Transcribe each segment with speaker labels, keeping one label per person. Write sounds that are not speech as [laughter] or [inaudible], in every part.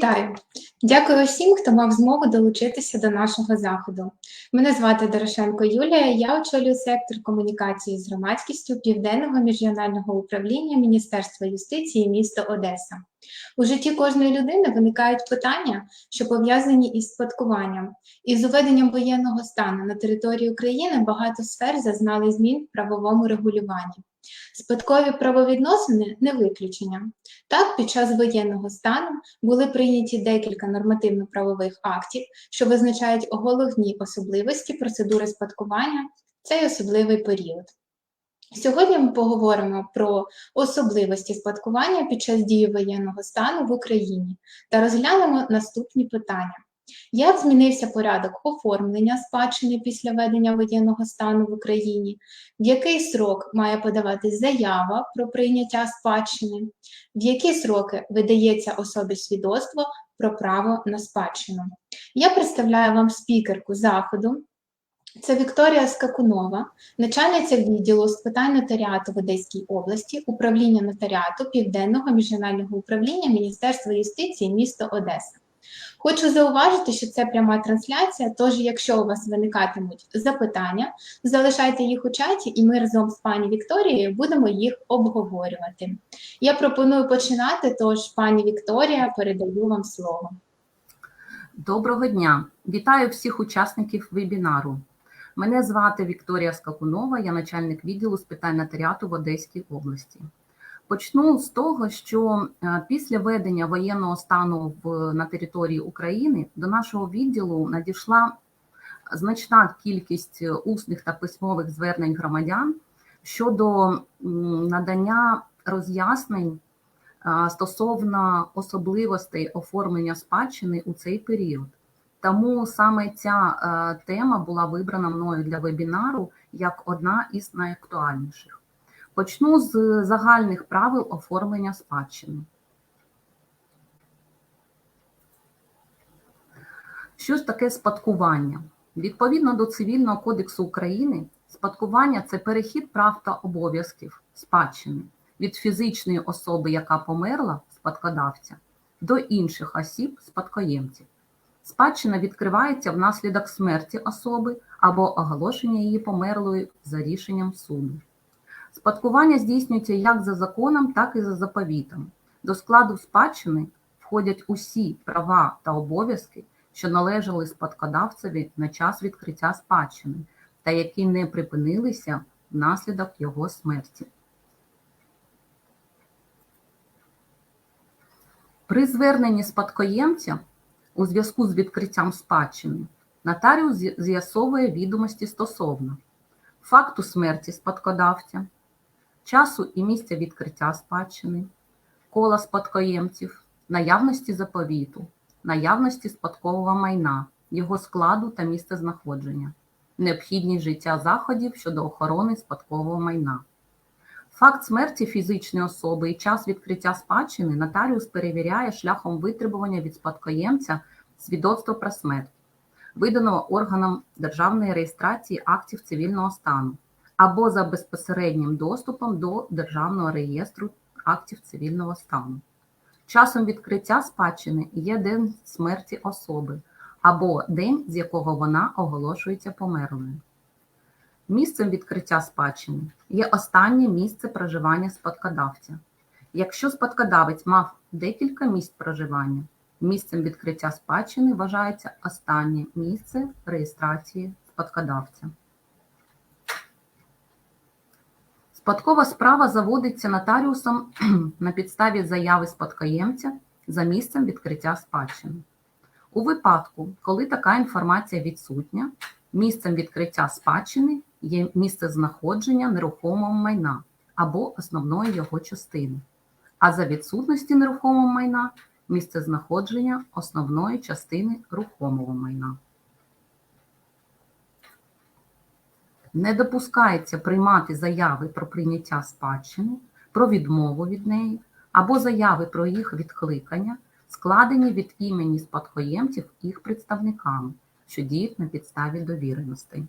Speaker 1: Вітаю! Дякую всім, хто мав змогу долучитися до нашого заходу. Мене звати Дорошенко Юлія, я очолюю сектор комунікації з громадськістю Південного міжрегіонального управління Міністерства юстиції міста Одеса. У житті кожної людини виникають питання, що пов'язані із спадкуванням. Із уведенням воєнного стану на території України багато сфер зазнали змін в правовому регулюванні. Спадкові правовідносини не виключення. Так, під час воєнного стану були прийняті декілька нормативно-правових актів, що визначають головні особливості процедури спадкування цей особливий період. Сьогодні ми поговоримо про особливості спадкування під час дії воєнного стану в Україні та розглянемо наступні питання. Як змінився порядок оформлення спадщини після введення воєнного стану в Україні? В який срок має подаватись заява про прийняття спадщини? В які сроки видається особі свідоцтво про право на спадщину? Я представляю вам спікерку заходу. Це Вікторія Скакунова, начальниця відділу з питань нотаріату в Одеській області, управління нотаріату Південного міжнародного управління Міністерства юстиції міста Одеса. Хочу зауважити, що це пряма трансляція, тож, якщо у вас виникатимуть запитання, залишайте їх у чаті, і ми разом з пані Вікторією будемо їх обговорювати. Я пропоную починати, тож, пані Вікторія, передаю вам слово.
Speaker 2: Доброго дня! Вітаю всіх учасників вебінару. Мене звати Вікторія Скакунова, я начальник відділу з питань нотаріату в Одеській області. Почну з того, що е, після введення воєнного стану в, на території України до нашого відділу надійшла значна кількість усних та письмових звернень громадян щодо надання роз'яснень е, стосовно особливостей оформлення спадщини у цей період. Тому саме ця е, тема була вибрана мною для вебінару як одна із найактуальніших. Почну з загальних правил оформлення спадщини. Що ж таке спадкування? Відповідно до Цивільного кодексу України, спадкування це перехід прав та обов'язків спадщини від фізичної особи, яка померла, спадкодавця, до інших осіб спадкоємців. Спадщина відкривається внаслідок смерті особи або оголошення її померлою за рішенням суду. Спадкування здійснюється як за законом, так і за заповітом. До складу спадщини входять усі права та обов'язки, що належали спадкодавцеві на час відкриття спадщини, та які не припинилися внаслідок його смерті. При зверненні спадкоємця у зв'язку з відкриттям спадщини нотаріус з'ясовує відомості стосовно факту смерті спадкодавця часу і місця відкриття спадщини, кола спадкоємців, наявності заповіту, наявності спадкового майна, його складу та місця знаходження, необхідність життя заходів щодо охорони спадкового майна. Факт смерті фізичної особи і час відкриття спадщини нотаріус перевіряє шляхом витребування від спадкоємця свідоцтва про смерть, виданого органом державної реєстрації актів цивільного стану або за безпосереднім доступом до Державного реєстру актів цивільного стану. Часом відкриття спадщини є день смерті особи або день, з якого вона оголошується померлою. Місцем відкриття спадщини є останнє місце проживання спадкодавця. Якщо спадкодавець мав декілька місць проживання, місцем відкриття спадщини вважається останнє місце реєстрації спадкодавця. Спадкова справа заводиться нотаріусом [clears throat] на підставі заяви спадкоємця за місцем відкриття спадщини. У випадку, коли така інформація відсутня, місцем відкриття спадщини є місце знаходження нерухомого майна або основної його частини, а за відсутності нерухомого майна місце знаходження основної частини рухомого майна. Не допускається приймати заяви про прийняття спадщини, про відмову від неї або заяви про їх відкликання, складені від імені спадкоємців їх представниками, що діють на підставі довіреностей.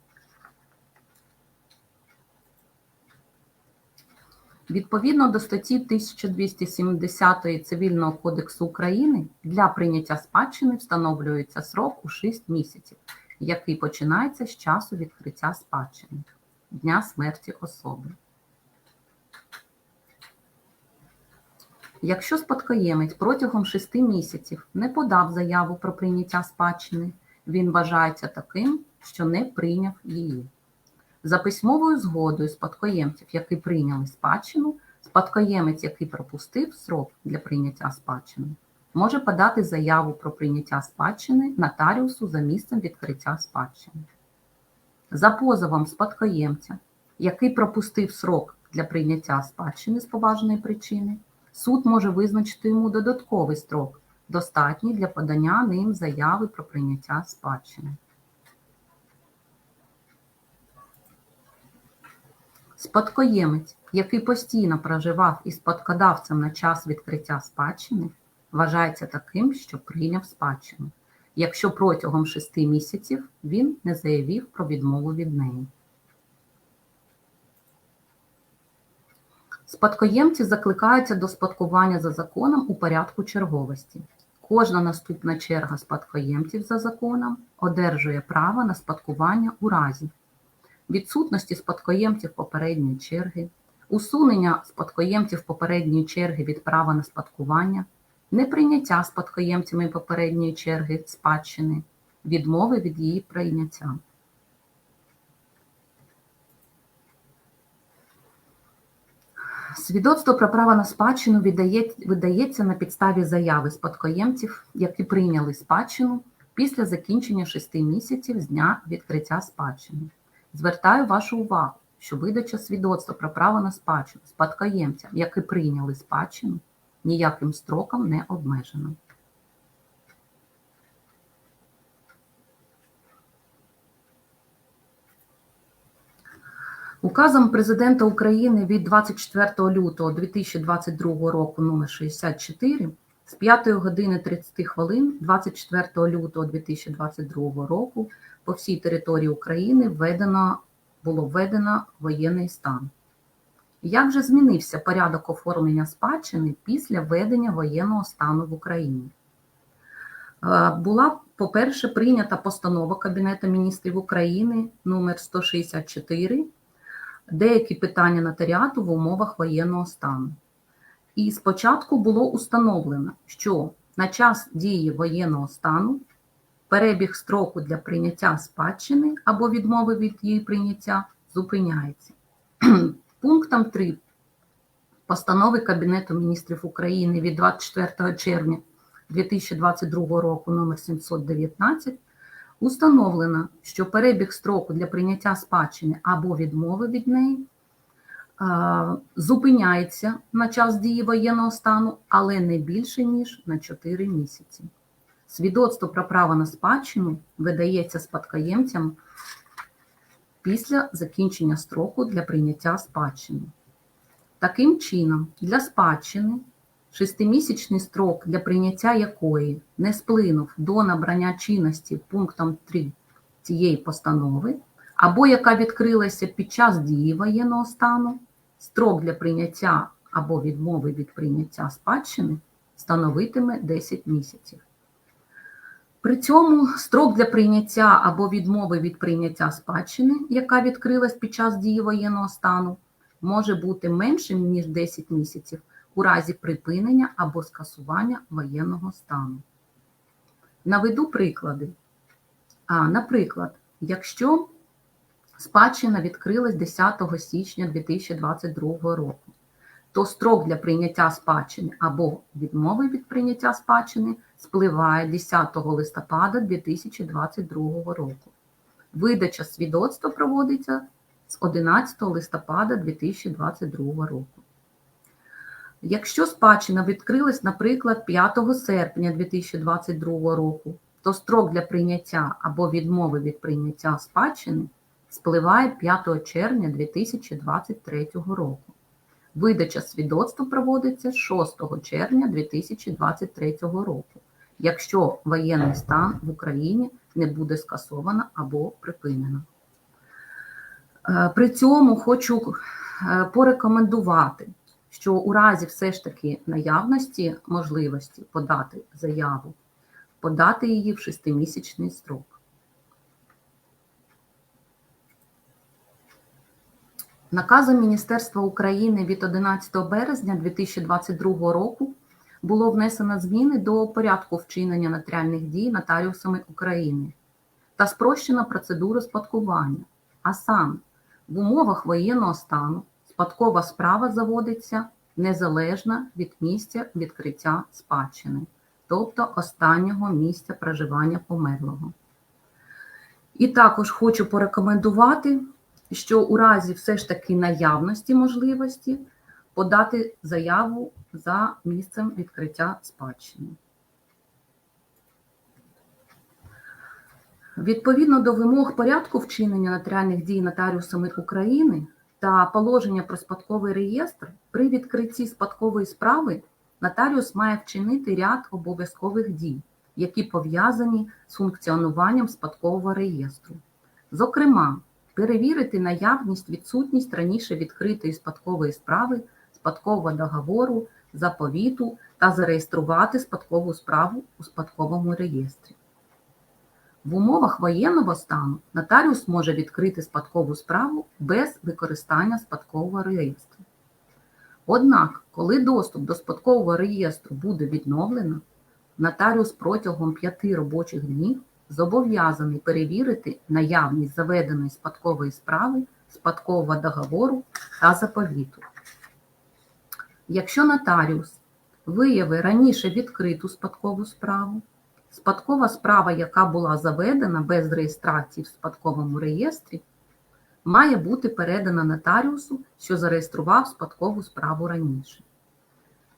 Speaker 2: Відповідно до статті 1270 Цивільного кодексу України для прийняття спадщини встановлюється срок у 6 місяців, який починається з часу відкриття спадщини дня смерті особи. Якщо спадкоємець протягом 6 місяців не подав заяву про прийняття спадщини, він вважається таким, що не прийняв її. За письмовою згодою спадкоємців, які прийняли спадщину, спадкоємець, який пропустив срок для прийняття спадщини, може подати заяву про прийняття спадщини нотаріусу за місцем відкриття спадщини. За позовом спадкоємця, який пропустив срок для прийняття спадщини з поважної причини, суд може визначити йому додатковий строк, достатній для подання ним заяви про прийняття спадщини. Спадкоємець, який постійно проживав із спадкодавцем на час відкриття спадщини, вважається таким, що прийняв спадщину, якщо протягом шести місяців він не заявив про відмову від неї. Спадкоємці закликаються до спадкування за законом у порядку черговості. Кожна наступна черга спадкоємців за законом одержує право на спадкування у разі відсутності спадкоємців попередньої черги, усунення спадкоємців попередньої черги від права на спадкування, неприйняття спадкоємцями попередньої черги спадщини, відмови від її прийняття. Свідоцтво про право на спадщину видається на підставі заяви спадкоємців, які прийняли спадщину після закінчення шести місяців з дня відкриття спадщини. Звертаю вашу увагу, що видача свідоцтва про право на спадщину спадкоємцям, які прийняли спадщину, ніяким строком не обмежено. Указом Президента України від 24 лютого 2022 року номер 64 з 5 години 30 хвилин 24 лютого 2022 року по всій території України введено, було введено воєнний стан. Як же змінився порядок оформлення спадщини після введення воєнного стану в Україні? Е, Була, по-перше, прийнята постанова Кабінету міністрів України номер 164 деякі питання нотаріату в умовах воєнного стану. І спочатку було установлено, що на час дії воєнного стану перебіг строку для прийняття спадщини або відмови від її прийняття зупиняється. Пунктом 3 постанови Кабінету міністрів України від 24 червня 2022 року номер 719 установлено, що перебіг строку для прийняття спадщини або відмови від неї зупиняється на час дії воєнного стану, але не більше ніж на 4 місяці. Свідоцтво про право на спадщину видається спадкоємцям після закінчення строку для прийняття спадщини. Таким чином, для спадщини шестимісячний строк, для прийняття якої не сплинув до набрання чинності пунктом 3 цієї постанови, або яка відкрилася під час дії воєнного стану, строк для прийняття або відмови від прийняття спадщини становитиме 10 місяців. При цьому строк для прийняття або відмови від прийняття спадщини, яка відкрилась під час дії воєнного стану, може бути меншим ніж 10 місяців у разі припинення або скасування воєнного стану. Наведу приклади. А, Наприклад, якщо спадщина відкрилась 10 січня 2022 року, то строк для прийняття спадщини або відмови від прийняття спадщини спливає 10 листопада 2022 року. Видача свідоцтва проводиться з 11 листопада 2022 року. Якщо спадщина відкрилась, наприклад, 5 серпня 2022 року, то строк для прийняття або відмови від прийняття спадщини спливає 5 червня 2023 року. Видача свідоцтва проводиться з 6 червня 2023 року, якщо воєнний стан в Україні не буде скасовано або припинено. Е, При цьому хочу е, порекомендувати, що у разі все ж таки наявності можливості подати заяву, подати її в шестимісячний строк. Наказом Міністерства України від 11 березня 2022 року було внесено зміни до порядку вчинення нотаріальних дій нотаріусами України та спрощена процедура спадкування. А саме, в умовах воєнного стану спадкова справа заводиться незалежно від місця відкриття спадщини, тобто останнього місця проживання померлого. І також хочу порекомендувати, що у разі все ж таки наявності можливості подати заяву за місцем відкриття спадщини. Відповідно до вимог порядку вчинення нотаріальних дій нотаріусами України та положення про спадковий реєстр, при відкритті спадкової справи нотаріус має вчинити ряд обов'язкових дій, які пов'язані з функціонуванням спадкового реєстру. Зокрема, перевірити наявність, відсутність раніше відкритої спадкової справи, спадкового договору, заповіту та зареєструвати спадкову справу у спадковому реєстрі. В умовах воєнного стану нотаріус може відкрити спадкову справу без використання спадкового реєстру. Однак, коли доступ до спадкового реєстру буде відновлено, нотаріус протягом 5 робочих днів зобов'язаний перевірити наявність заведеної спадкової справи, спадкового договору та заповіту. Якщо нотаріус виявить раніше відкриту спадкову справу, спадкова справа, яка була заведена без реєстрації в спадковому реєстрі, має бути передана нотаріусу, що зареєстрував спадкову справу раніше.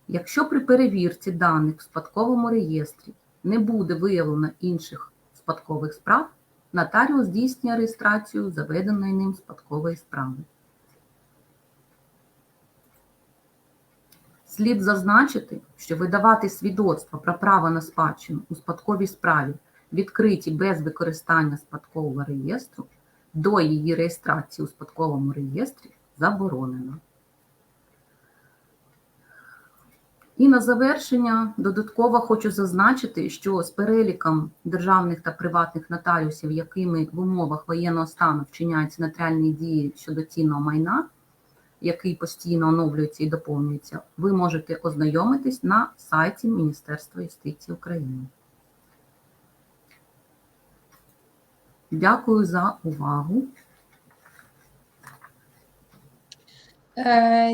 Speaker 2: Якщо при перевірці даних в спадковому реєстрі не буде виявлено інших спадкових справ, нотаріус здійснює реєстрацію заведеної ним спадкової справи. Слід зазначити, що видавати свідоцтва про право на спадщину у спадковій справі відкриті без використання спадкового реєстру до її реєстрації у спадковому реєстрі заборонено. І на завершення додатково хочу зазначити, що з переліком державних та приватних нотаріусів, якими в умовах воєнного стану вчиняються нотаріальні дії щодо цінного майна, який постійно оновлюється і доповнюється, ви можете ознайомитись на сайті Міністерства юстиції України. Дякую за увагу.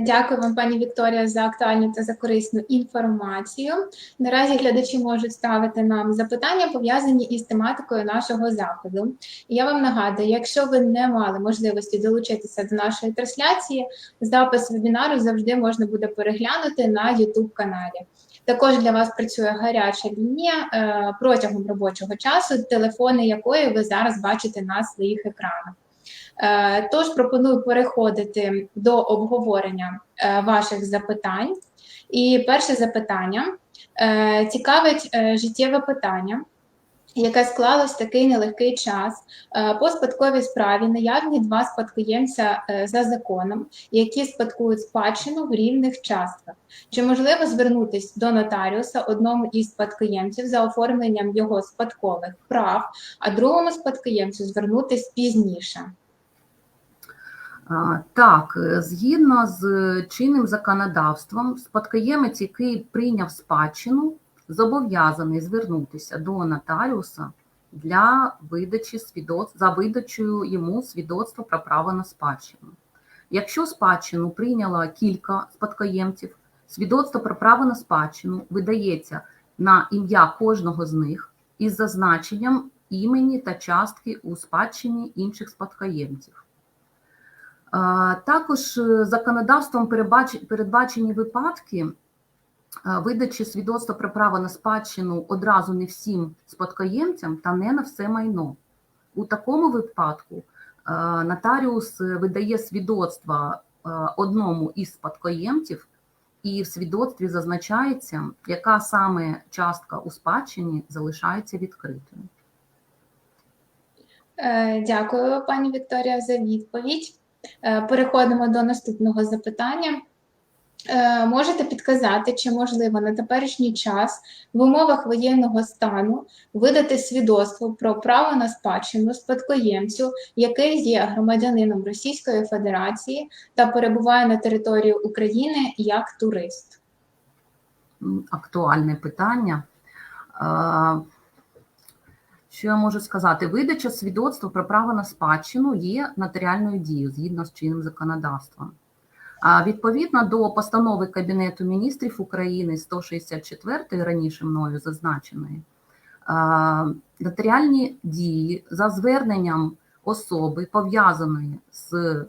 Speaker 1: Дякую вам, пані Вікторія, за актуальну та за корисну інформацію. Наразі глядачі можуть ставити нам запитання, пов'язані із тематикою нашого заходу. Я вам нагадую, якщо ви не мали можливості долучитися до нашої трансляції, запис вебінару завжди можна буде переглянути на YouTube каналі. Також для вас працює гаряча лінія е, протягом робочого часу, телефони якої ви зараз бачите на своїх екранах. Е, Тож пропоную переходити до обговорення е, ваших запитань. І перше запитання е, цікавить життєве питання, яке склалось в такий нелегкий час. По спадковій справі наявні два спадкоємця за законом, які спадкують спадщину в рівних частках. Чи можливо звернутися до нотаріуса одному із спадкоємців за оформленням його спадкових прав, а другому спадкоємцю звернутися пізніше?
Speaker 2: Так, е, згідно з чинним законодавством, спадкоємець, який прийняв спадщину, зобов'язаний звернутися до нотаріуса для видачі свідоцтв за видачею йому свідоцтва про право на спадщину. Якщо спадщину прийняло кілька спадкоємців, свідоцтво про право на спадщину видається на ім'я кожного з них із зазначенням імені та частки у спадщині інших спадкоємців. Також е, законодавством передбачені випадки е, видачі свідоцтва про право на спадщину одразу не всім спадкоємцям та не на все майно. У такому випадку е, нотаріус видає свідоцтво одному із спадкоємців, і в свідоцтві зазначається, яка саме частка у спадщині залишається відкритою.
Speaker 1: Дякую, пані Вікторія, за відповідь. Е, Переходимо до наступного запитання. Е, Можете підказати, чи можливо на теперішній час в умовах воєнного стану видати свідоцтво про право на спадщину спадкоємцю, який є громадянином Російської Федерації та перебуває на території України як турист?
Speaker 2: Актуальне питання. Що я можу сказати? Видача свідоцтва про право на спадщину є нотаріальною дією згідно з чинним законодавством. А відповідно до постанови Кабінету міністрів України 164 раніше мною зазначеної, нотаріальні дії за зверненням особи, пов'язаної з е,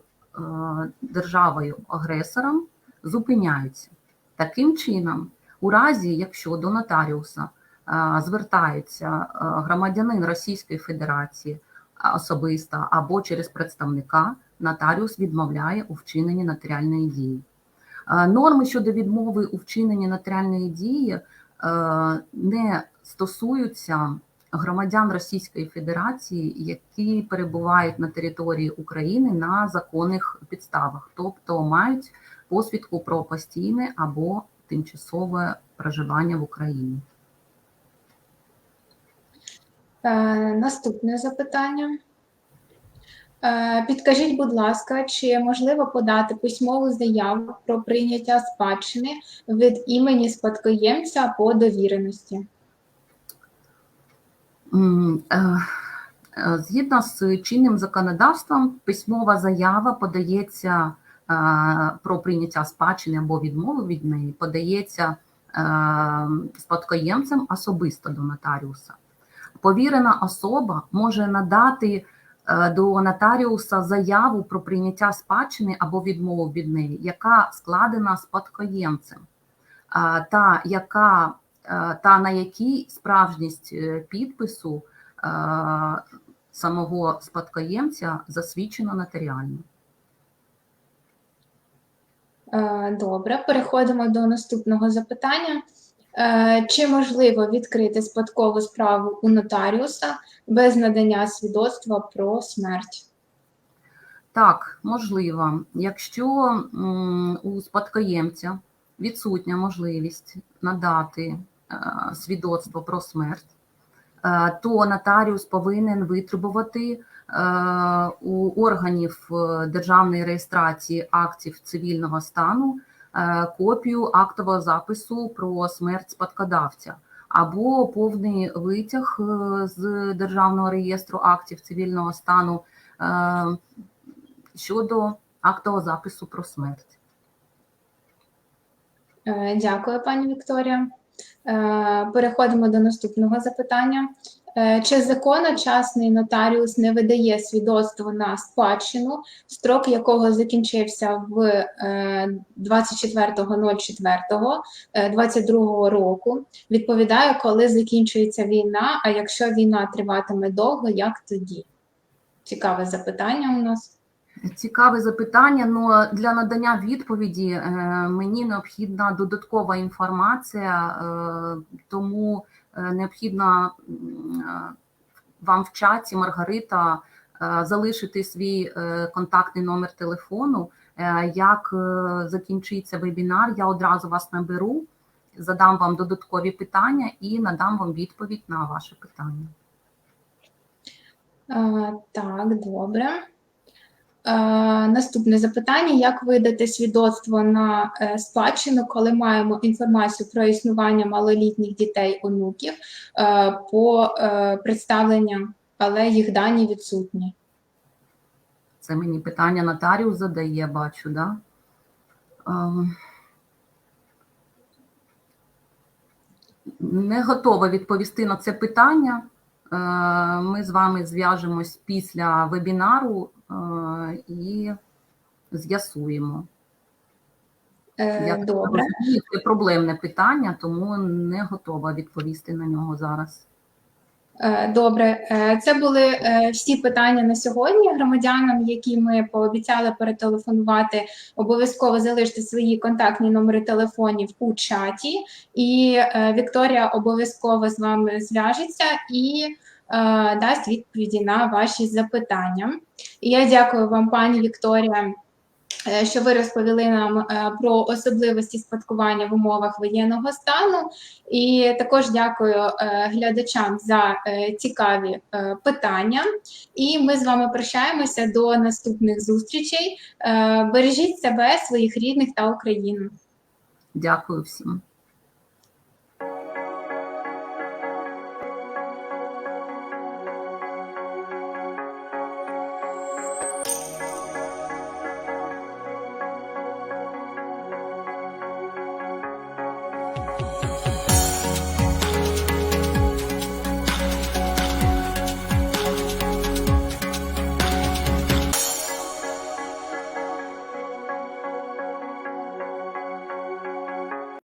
Speaker 2: державою агресором, зупиняються. Таким чином, у разі, якщо до нотаріуса звертається е, громадянин Російської Федерації особисто або через представника, нотаріус відмовляє у вчиненні нотаріальної дії. Е, Норми щодо відмови у вчиненні нотаріальної дії е, не стосуються громадян Російської Федерації, які перебувають на території України на законних підставах, тобто мають посвідку про постійне або тимчасове проживання в Україні.
Speaker 1: Е, Наступне запитання. Е, Підкажіть, будь ласка, чи можливо подати письмову заяву про прийняття спадщини від імені спадкоємця по довіреності?
Speaker 2: Е, Згідно з чинним законодавством, письмова заява подається про прийняття спадщини або відмову від неї, подається спадкоємцем особисто до нотаріуса. Повірена особа може надати е, до нотаріуса заяву про прийняття спадщини або відмову від неї, яка складена спадкоємцем, е, та яка е, та на якій справжність підпису самого спадкоємця засвідчено нотаріально.
Speaker 1: Добре, переходимо до наступного запитання. Е, Чи можливо відкрити спадкову справу у нотаріуса без надання свідоцтва про смерть?
Speaker 2: Так, можливо, якщо у спадкоємця відсутня можливість надати е, свідоцтво про смерть, е, то нотаріус повинен витребувати у органів державної реєстрації актів цивільного стану копію актового запису про смерть спадкодавця або повний витяг е, з державного реєстру актів цивільного стану е, щодо актового запису про смерть.
Speaker 1: Е, Дякую, пані Вікторія. Е, Переходимо до наступного запитання. Е, Чи законно частний нотаріус не видає свідоцтво на спадщину, строк якого закінчився в е, 24.04.22 року? Відповідає, коли закінчується війна, а якщо війна триватиме довго, як тоді? Цікаве запитання у нас.
Speaker 2: Цікаве запитання. Ну для надання відповіді е, мені необхідна додаткова інформація, е, тому е, необхідно е, вам в чаті Маргарита е, залишити свій е, контактний номер телефону. Е, Як е, закінчиться вебінар, я одразу вас наберу, задам вам додаткові питання і надам вам відповідь на ваше питання.
Speaker 1: Е, Так, добре. Е, Наступне запитання: як видати свідоцтво на е, спадщину, коли маємо інформацію про існування малолітніх дітей онуків е, по представленням, але їх дані відсутні?
Speaker 2: Це мені питання нотаріус задає, бачу, да? Не готова відповісти на це питання. Ми з вами зв'яжемось після вебінару і з'ясуємо.
Speaker 1: Е,
Speaker 2: Я
Speaker 1: Добре.
Speaker 2: розумію, Це проблемне питання, тому не готова відповісти на нього зараз.
Speaker 1: Е, Добре, Е, це були всі питання на сьогодні. Громадянам, які ми пообіцяли перетелефонувати, обов'язково залиште свої контактні номери телефонів у чаті, і Вікторія обов'язково з вами зв'яжеться і дасть відповіді на ваші запитання. І я дякую вам, пані Вікторія, е, що ви розповіли нам е, про особливості спадкування в умовах воєнного стану. І також дякую е, глядачам за е, цікаві е, питання. І ми з вами прощаємося до наступних зустрічей. Е, Бережіть себе, своїх рідних та Україну.
Speaker 2: Дякую всім.